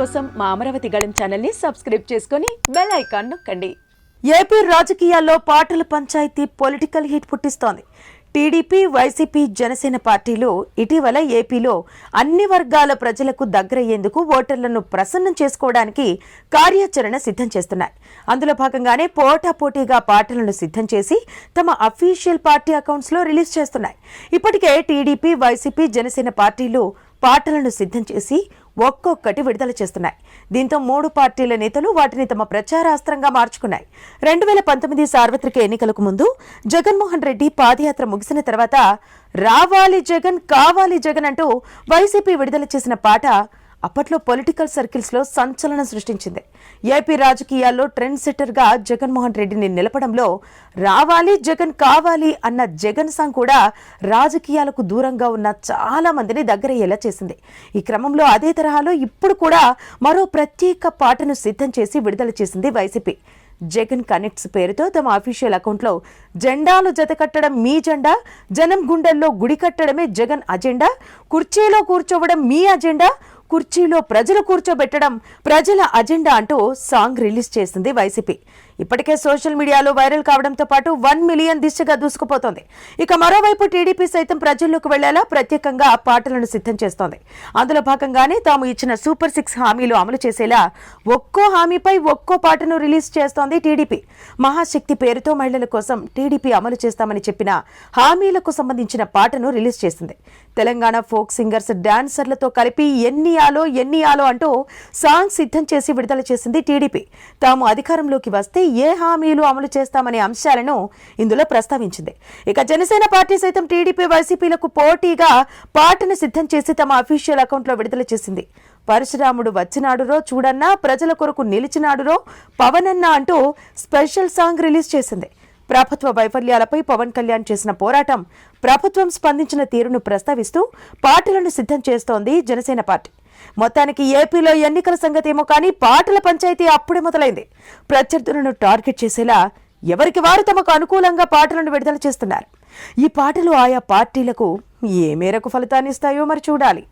కోసం మా అమరావతి గళం ఛానల్ని సబ్స్క్రైబ్ చేసుకొని బెల్ ఐకాన్ నొక్కండి. ఏపీ రాజకీయాల్లో పాటల పంచాయతీ పొలిటికల్ హీట్ పుట్టిస్తోంది. టీడీపీ వైసీపీ జనసేన పార్టీలు ఇటీవల ఏపీలో అన్ని వర్గాల ప్రజలకు దగ్గరయ్యేందుకు ఓటర్లను ప్రసన్నం చేసుకోవడానికి కార్యాచరణ సిద్ధం చేస్తున్నాయి. అందులో భాగంగానే పోటాపోటీగా పాటలను సిద్ధం చేసి తమ అఫీషియల్ పార్టీ అకౌంట్స్లో రిలీజ్ చేస్తున్నాయి. ఇప్పటికే టీడీపీ వైసీపీ జనసేన పార్టీలు పాటలను సిద్ధం చేసి ఒక్కొక్కటి విడుదల చేస్తున్నాయి. దీంతో మూడు పార్టీల నేతలు వాటిని తమ ప్రచారాస్త్రంగా మార్చుకున్నాయి. రెండు వేల పంతొమ్మిది సార్వత్రిక ఎన్నికలకు ముందు జగన్మోహన్ రెడ్డి పాదయాత్ర ముగిసిన తర్వాత రావాలి జగన్ కావాలి జగన్ అంటూ వైసీపీ విడుదల చేసిన పాట అప్పట్లో పొలిటికల్ సర్కిల్స్లో సంచలనం సృష్టించింది. ఏపీ రాజకీయాల్లో ట్రెండ్ సెట్టర్గా జగన్మోహన్ రెడ్డిని నిలపడంలో రావాలి జగన్ కావాలి అన్న జగన్ సాంగ్ కూడా రాజకీయాలకు దూరంగా ఉన్న చాలా మందిని దగ్గరయ్యేలా చేసింది. ఈ క్రమంలో అదే తరహాలో ఇప్పుడు కూడా మరో ప్రత్యేక పాటను సిద్ధం చేసి విడుదల చేసింది వైసీపీ. జగన్ కనెక్ట్స్ పేరుతో తమ అఫీషియల్ అకౌంట్లో జెండాలు జతకట్టడం మీ జెండా జనం గుండెల్లో గుడి కట్టడమే జగన్ అజెండా కుర్చీలో కూర్చోవడం మీ అజెండా కుర్చీలో ప్రజలు కూర్చోబెట్టడం ప్రజల అజెండా అంటూ సాంగ్ రిలీజ్ చేసింది వైసీపీ. ఇప్పటికే సోషల్ మీడియాలో వైరల్ కావడంతో పాటు వన్ మిలియన్ దిశగా దూసుకుపోతోంది. ఇక మరోవైపు టీడీపీ సైతం ప్రజల్లోకి వెళ్ళేలా ప్రత్యేకంగా పాటలను సిద్ధం చేస్తోంది. అందులో భాగంగానే తాము ఇచ్చిన సూపర్ సిక్స్ హామీలు అమలు చేసేలా ఒక్కో హామీపై ఒక్కో పాటను రిలీజ్ చేస్తోంది టీడీపీ. మహాశక్తి పేరుతో మహిళల కోసం టీడీపీ అమలు చేస్తామని చెప్పిన హామీలకు సంబంధించిన పాటను రిలీజ్ చేసింది. తెలంగాణ ఫోక్ సింగర్స్ డాన్సర్లతో కలిపి ఎన్ని ఎన్నియాలో ఎన్నియాలో అంటూ సాంగ్ సిద్ధం చేసి విడుదల చేసింది టీడీపీ. తాము అధికారంలోకి వస్తే ఏ హామీలు అమలు చేస్తామనే అంశాలను ఇందులో ప్రస్తావించింది. ఇక జనసేన పార్టీ సైతం టీడీపీ వైసీపీలకు పోటీగా పాటను సిద్ధం చేసి తమ అఫీషియల్ అకౌంట్లో విడుదల చేసింది. పరశురాముడు వచ్చినాడురో చూడన్నా ప్రజల కొరకు నిలిచినాడురో పవనన్న అంటూ స్పెషల్ సాంగ్ రిలీజ్ చేసింది. ప్రభుత్వ వైఫల్యాలపై పవన్ కళ్యాణ్ చేసిన పోరాటం ప్రభుత్వం స్పందించిన తీరును ప్రస్తావిస్తూ పార్టీలను సిద్ధం చేస్తోంది జనసేన పార్టీ. మొత్తానికి ఏపీలో ఎన్నికల సంగతి ఏమో కానీ పాటల పంచాయతీ అప్పుడే మొదలైంది. ప్రత్యర్థులను టార్గెట్ చేసేలా ఎవరికి వారు తమకు అనుకూలంగా పాటలను విడుదల చేస్తున్నారు. ఈ పాటలు ఆయా పార్టీలకు ఏ మేరకు ఫలితాన్ని ఇస్తాయో మరి చూడాలి.